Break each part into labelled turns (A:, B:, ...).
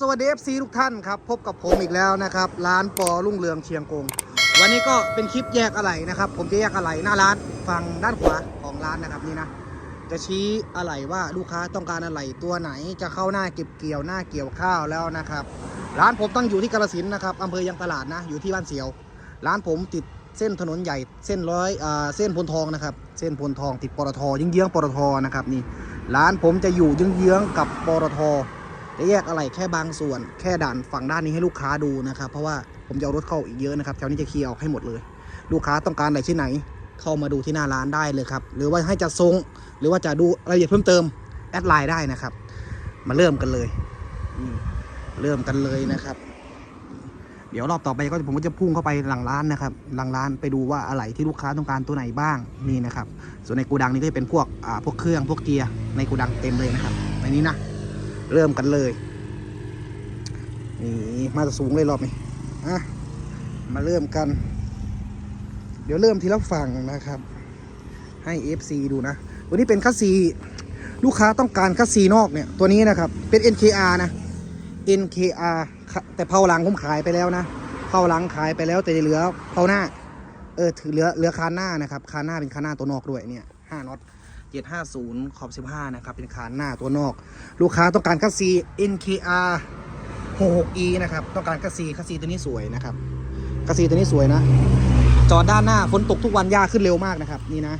A: สวัสดี FC ทุกท่านครับ พบกับผมอีกแล้วนะครับ ร้านปอรุ่งเรืองเชียงกง วันนี้ก็เป็นคลิปแยกอะไหล่นะครับ ผมจะแยกอะไหล่หน้าร้านฝั่งด้านขวาของร้านนะครับนี่นะ จะชี้อะไหล่ว่าลูกค้าต้องการอะไหล่ตัวไหนจะเข้าหน้าเก็บเกี่ยวหน้าเกี่ยวข้าวแล้วนะครับ ร้านผมตั้งอยู่ที่กาฬสินนะครับอำเภอยังตลาดนะ อยู่ที่บ้านเสียว ร้านผมติดเส้นถนนใหญ่เส้นร้อยอ่าเส้นพลทองนะครับ เส้นพลทองติดปตทยิงเยื้องๆปตทนะครับนี่ ร้านผมจะอยู่เยื้องๆกับปตท จะแยกอะไรแค่บางส่วน แค่ด่านฝั่งด้านนี้ให้ลูกค้าดูนะครับ เพราะว่าผมจะเอารถเข้าอีกเยอะนะครับแถวนี้จะเคลียร์ออกให้หมดเลย ลูกค้าต้องการอะไรที่ไหน เข้ามาดูที่หน้าร้านได้เลยครับ หรือว่าให้จะทรง หรือว่าจะดูรายละเอียดเพิ่มเติมแอดไลน์ได้นะครับ มาเริ่มกันเลยเริ่มกันเลยนะครับ เดี๋ยวรอบต่อไปก็ผมก็จะพุ่งเข้าไปหลังร้านนะครับ หลังร้านไปดูว่าอะไรที่ลูกค้าต้องการตัวไหนบ้างนี่นะครับ ส่วนในโกูดังนี่ก็จะเป็นพวกอ่าพวกเครื่องพวกเกียร์ในโกูดังเต็มเลยนะครับในนี้นะ เริ่มกันเลยนี่มาจะสูงเลยรอบนี้อะมาเริ่มกัน เดี๋ยวเริ่มทีละฝั่งนะครับ ให้ FC ดูนะตัวนี้เป็นคัสซีลูกค้าต้องการคัสซีนอกเนี่ย ตัวนี้นะครับ เป็น NKR นะ NKR ค่ะแต่เผาหลังผมขายไปแล้วนะเผาหลังขายไปแล้วแต่เหลือเผาหน้า เออถือเหลือเหลือคานหน้านะครับคานหน้าเป็นคานหน้าตัวนอกด้วยเนี่ย5น็อต 750 ขอบ 15 นะครับ เป็นคานหน้าตัวนอก ลูกค้าต้องการคัสซี NKR 66E นะครับ ต้องการคัสซีคัสซีตัวนี้สวยนะครับคัสซีตัวนี้สวยนะ จอดด้านหน้าฝนตกทุกวันหญ้าขึ้นเร็วมากนะครับ นี่นะ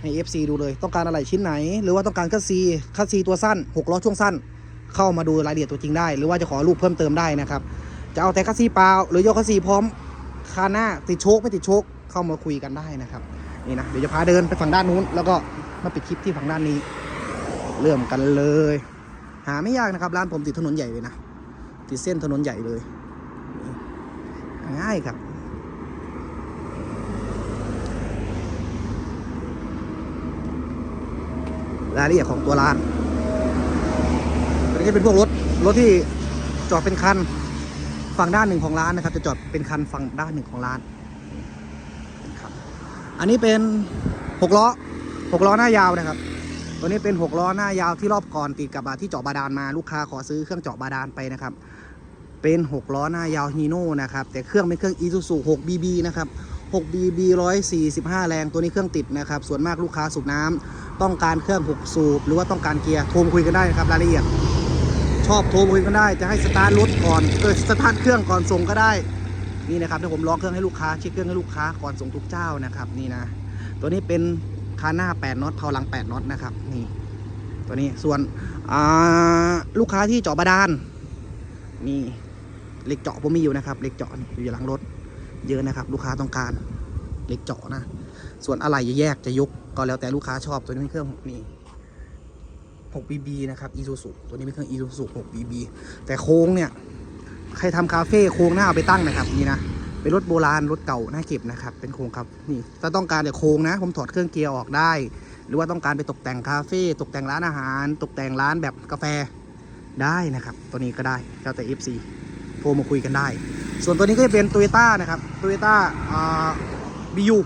A: ให้ FC ดูเลยต้องการอะไรชิ้นไหน หรือว่าต้องการคัสซีคัสซีตัวสั้น6ล้อช่วงสั้น เข้ามาดูรายละเอียดตัวจริงได้ หรือว่าจะขอรูปเพิ่มเติมได้นะครับ จะเอาแต่คัสซีเปล่าหรือยกคัสซีพร้อมคานหน้าติดโชคไม่ติดโชคเข้ามาคุยกันได้นะครับ นี่นะเดี๋ยวจะพาเดินไปฝั่งด้านนู้น แล้วก็มาปิดคลิปที่ฝั่งด้านนี้ เริ่มกันเลย หาไม่ยากนะครับร้านผมติดถนนใหญ่เลยนะติดเส้นถนนใหญ่เลย ง่ายครับรายละเอียดของตัวร้านตัวนี้จะเป็นพวกรถ รถที่จอดเป็นคัน ฝั่งด้านหนึ่งของร้านนะครับ จะจอดเป็นคันฝั่งด้านหนึ่งของร้านเป็นคัน อันนี้เป็นหกล้อหกล้อหน้ายาวนะครับ ตัวนี้เป็นหกล้อหน้ายาวที่รอบก่อนติดกับที่เจาะบาดาลมาลูกค้าขอซื้อเครื่องเจาะบาดาลไปนะครับ เป็นหกล้อหน้ายาวฮีโน่นะครับ แต่เครื่องเป็นเครื่อง Isuzu 6 BB นะครับ 6 BB 145 แรงตัวนี้เครื่องติดนะครับ ส่วนมากลูกค้าสูบน้ำต้องการเครื่อง6สูบ หรือว่าต้องการเกียร์โทรคุยกันได้นะครับรายละเอียด ชอบโทรคุยกันได้ จะให้สตาร์ทรถก่อนเออสตาร์ทเครื่องก่อนส่งก็ได้ นี่นะครับเดี๋ยวผมลองเครื่องให้ลูกค้าเช็คเครื่องให้ลูกค้าก่อนส่งทุกเจ้านะครับ นี่นะ ตัวนี้เป็นคาหน้า 8น็อตเผาหลัง 8น็อตนะครับ นี่ ตัวนี้ส่วนลูกค้าที่เจาะบาดาลนี่เหล็กเจาะผมมีอยู่นะครับเหล็กเจาะนี่อยู่หลังรถ เยอะนะครับ ลูกค้าต้องการเหล็กเจาะนะ ส่วนอะไรจะแยกจะยกก็แล้วแต่ลูกค้าชอบตัวนี้เป็นเครื่องนี่ 6BB นะครับ Isuzu ตัวนี้เป็นเครื่อง Isuzu 6BB แต่โค้งเนี่ย ใครทำคาเฟ่โค้งหน้าเอาไปตั้งนะครับนี่นะเป็นรถโบราณรถเก่าน่าเก็บนะครับ เป็นโค้งครับนี่ถ้าต้องการแต่โค้งนะ ผมถอดเครื่องเกียร์ออกได้ หรือว่าต้องการไปตกแต่งคาเฟ่ตกแต่งร้านอาหาร ตกแต่งร้านแบบกาแฟได้นะครับ ตัวนี้ก็ได้แล้วแต่ FC โทรมาคุยกันได้ ส่วนตัวนี้ก็จะเป็น Toyota นะครับ Toyota อ่า BU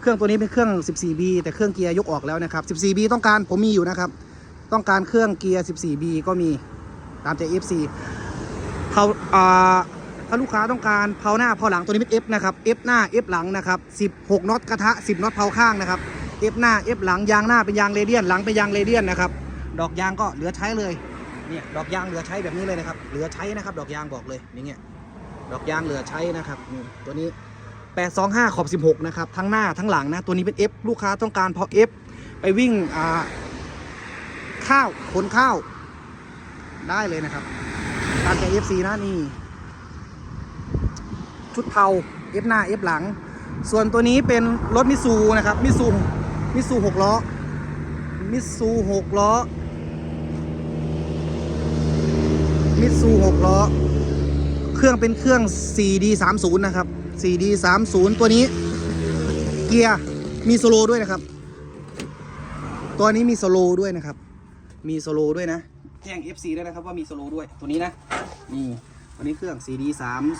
A: เครื่องตัวนี้เป็นเครื่อง 14B แต่เครื่องเกียร์ยกออกแล้วนะครับ 14B ต้องการผมมีอยู่นะครับ ต้องการเครื่องเกียร์ 14B ก็มีตามใจ FC เขาอ่าถ้าลูกค้าต้องการเพาหน้าเพาหลังตัวนี้เป็น F นะครับ F หน้า F หลังนะครับ16น็อตกระทะ 10น็อตเพาข้างนะครับ F หน้า F หลังยางหน้าเป็นยางเรเดียนหลังเป็นยางเรเดียนนะครับดอกยางก็เหลือใช้เลยเนี่ยดอกยางเหลือใช้แบบนี้เลยนะครับ เหลือใช้นะครับ ดอกยางบอกเลยอย่างเงี้ยดอกยางเหลือใช้นะครับตัวนี้ 825 ขอบ 16 นะครับ ทั้งหน้าทั้งหลังนะ ตัวนี้เป็น F ลูกค้าต้องการพอ F ไปวิ่งข้าวขนข้าวได้เลยนะครับ ตามใจ FC นะนี่ ชุดเทา F หน้า F หลัง ส่วนตัวนี้เป็นรถมิซูนะครับมิซูมิซูหกล้อมิซูหกล้อมิซูหกล้อ เครื่องเป็นเครื่อง 4D 30 นะครับ 4D 30 ตัวนี้ เกียร์มีโซโลด้วยนะครับ ตัวนี้มีโซโลด้วยนะครับ มีโซโลด้วยนะ แจ้ง FC ด้วยนะครับว่ามีโซโลด้วยตัวนี้นะนี่ตัวนี้เครื่อง 4D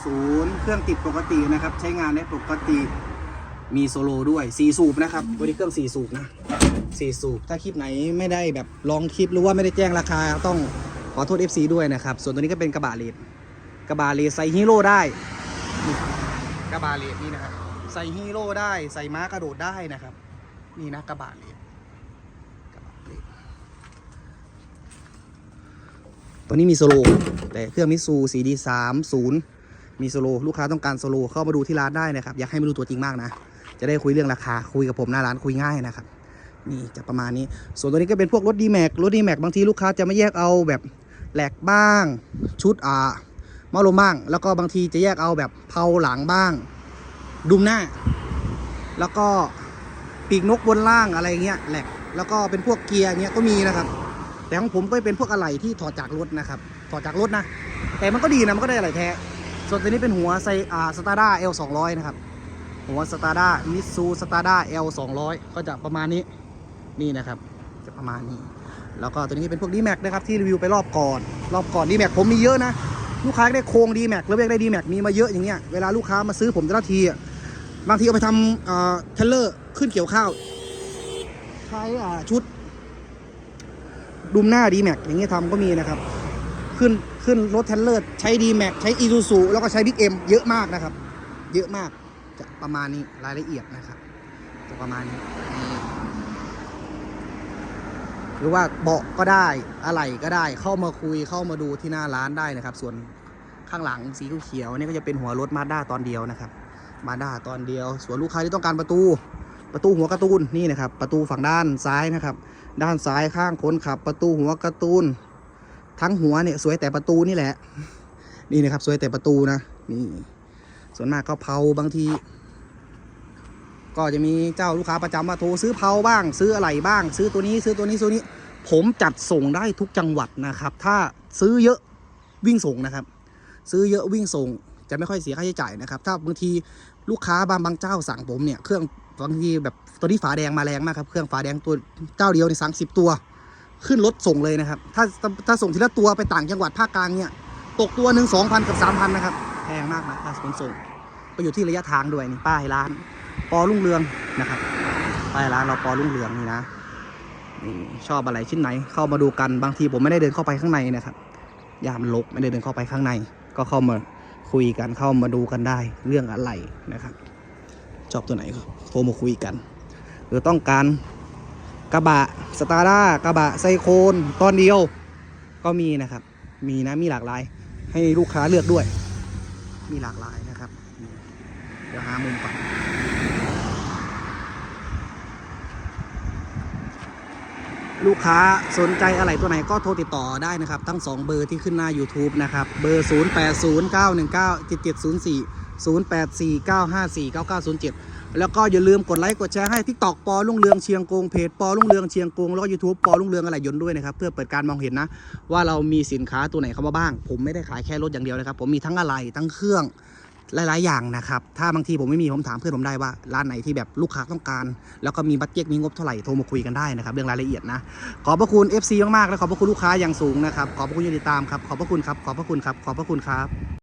A: 30เครื่องติดปกตินะครับ ใช้งานได้ปกติมีโซโลด้วย 4 สูบนะครับตัวนี้เครื่อง 4 สูบนะ 4 สูบ ถ้าคลิปไหนไม่ได้แบบลองคลิปหรือว่าไม่ได้แจ้งราคาต้องขอโทษ FC ด้วยนะครับ ส่วนตัวนี้ก็เป็นกระบะเลดกระบะเลดใส่ฮีโร่ได้กระบะเลดนี่นะครับ ใส่ฮีโร่ได้ ใส่ม้ากระโดดได้นะครับ นี่นะกระบะเลดกระบะเลด ตัวนี้มีโซโลแต่เครื่องมิซู CD 3 0มีโซโลลูกค้าต้องการโซโลเข้ามาดูที่ร้านได้นะครับ อยากให้มาดูตัวจริงมากนะ จะได้คุยเรื่องราคาคุยกับผมหน้าร้านคุยง่ายนะครับ นี่จะประมาณนี้ ส่วนตัวนี้ก็เป็นพวกรถดีแม็กรถดีแม็กบางทีลูกค้าจะไม่แยกเอาแบบแหลกบ้าง ชุดอ่าเมาลมบ้าง แล้วก็บางทีจะแยกเอาแบบเพาหลังบ้าง ดุมหน้า แล้วก็ปีกนกบนล่างอะไรเงี้ยแหลกแล้วก็เป็นพวกเกียร์เงี้ยก็มีนะครับ แต่ของผมก็เป็นพวกอะไหล่ที่ถอดจากรถนะครับถอดจากรถนะ แต่มันก็ดีนะมันก็ได้อะไหล่แท้ ส่วนตัวนี้เป็นหัวไซอ่าสตาร์ด้า L 2 0 0นะครับ หัวสตาร์ด้ามิซูสตาร์ด้า L 2 0 0ก็จะประมาณนี้นี่นะครับจะประมาณนี้ แล้วก็ตัวนี้เป็นพวก d m a x นะครับที่รีวิวไปรอบก่อน รอบก่อน d m a x ผมมีเยอะนะลูกค้าได้โครง d m a x แล้วอยากได้ d m a x มีมาเยอะอย่างเงี้ยเวลาลูกค้ามาซื้อผมแต่ละทีอะบางทีเอาไปทำเอ่อเทเลอร์ขึ้นเกี่ยวข้าวใช้อ่าชุด ดุมหน้า d m a x อย่างเงี้ยทำก็มีนะครับ ขึ้นขึ้นรถเทนเลอร์ใช้ d m a x ใช้ i s u z u แล้วก็ใช้ Big M เยอะมากนะครับ เยอะมากจะประมาณนี้รายละเอียดนะครับจะประมาณนี้หรือว่าเบาะก็ได้อะไรก็ได้เข้ามาคุยเข้ามาดูที่หน้าร้านได้นะครับ ส่วนข้างหลังสีเขียวนี่ก็จะเป็นหัวรถมาด้าตอนเดียวนะครับ มาด้าตอนเดียว ส่วนลูกค้าที่ต้องการประตู ประตูหัวการ์ตูนนี่นะครับ ประตูฝั่งด้านซ้ายนะครับ ด้านซ้ายข้างคนขับประตูหัวการ์ตูน ทั้งหัวเนี่ยสวยแต่ประตูนี่แหละ นี่นะครับสวยแต่ประตูนะนี่ส่วนมากก็เผาบางที ก็จะมีเจ้าลูกค้าประจำมาโทรซื้อเผาบ้าง ซื้ออะไรบ้าง ซื้อตัวนี้ซื้อตัวนี้ซื้อนี้ ผมจัดส่งได้ทุกจังหวัดนะครับ ถ้าซื้อเยอะวิ่งส่งนะครับ ซื้อเยอะวิ่งส่ง จะไม่ค่อยเสียค่าใช้จ่ายนะครับ ถ้าบางทีลูกค้าบางบางเจ้าสั่งผมเนี่ยเครื่องบางทีแบบตัวนี้ฝาแดงมาแรงมากครับเครื่องฝาแดงตัวเจ้าเดียวในสั่งสิบตัว ขึ้นรถส่งเลยนะครับ ถ้าถ้าส่งทีละตัวไปต่างจังหวัดภาคกลางเนี่ยตกตัวหนึ่งสองพันกับสามพันนะครับแพงมากนะค่าขนส่งก็อยู่ที่ระยะทางด้วยนี่ป้ายร้านปอรุ่งเรืองนะครับป้ายร้านเราปอรุ่งเรืองนี่นะนี่ชอบอะไรชิ้นไหนเข้ามาดูกันบางทีผมไม่ได้เดินเข้าไปข้างในนะครับยามนลกไม่ได้เดินเข้าไปข้างใน ก็เข้ามา คุยกันเข้ามาดูกันได้เรื่องอะไรนะครับชอบตัวไหนก็โทรมาคุยกัน หรือต้องการกระบะสตาร์ด้ากระบะไซโคนตอนเดียวก็มีนะครับ มีนะมีหลากหลาย ให้ลูกค้าเลือกด้วย มีหลากหลายนะครับเดี๋ยวหามุมก่อน ลูกค้าสนใจอะไรตัวไหนก็โทรติดต่อได้นะครับ ทั้ง 2 เบอร์ที่ขึ้นหน้า YouTube นะครับ เบอร์ 0809197704 0849549907 แล้วก็อย่าลืมกดไลค์กดแชร์ให้ TikTok ปอลุงเรืองเชียงกงเพจปอลุงเรืองเชียงกงแล้วก็ YouTube ปอลุงเรืองอะไรยนต์ด้วยนะครับ เพื่อเปิดการมองเห็นนะ ว่าเรามีสินค้าตัวไหนเข้ามาบ้าง ผมไม่ได้ขายแค่รถอย่างเดียวนะครับ ผมมีทั้งอะไรทั้งเครื่อง หลายๆ อย่างนะครับ ถ้าบางทีผมไม่มีผมถามเพื่อนผมได้ว่าร้านไหนที่แบบลูกค้าต้องการ แล้วก็มีบัตเจ็ตมีงบเท่าไหร่โทรมาคุยกันได้นะครับ เรื่องรายละเอียดนะ ขอบพระคุณ FC มากๆ และขอบพระคุณลูกค้าอย่างสูงนะครับ ขอบพระคุณที่ติดตามครับ ขอบพระคุณครับ ขอบพระคุณครับ ขอบพระคุณครับ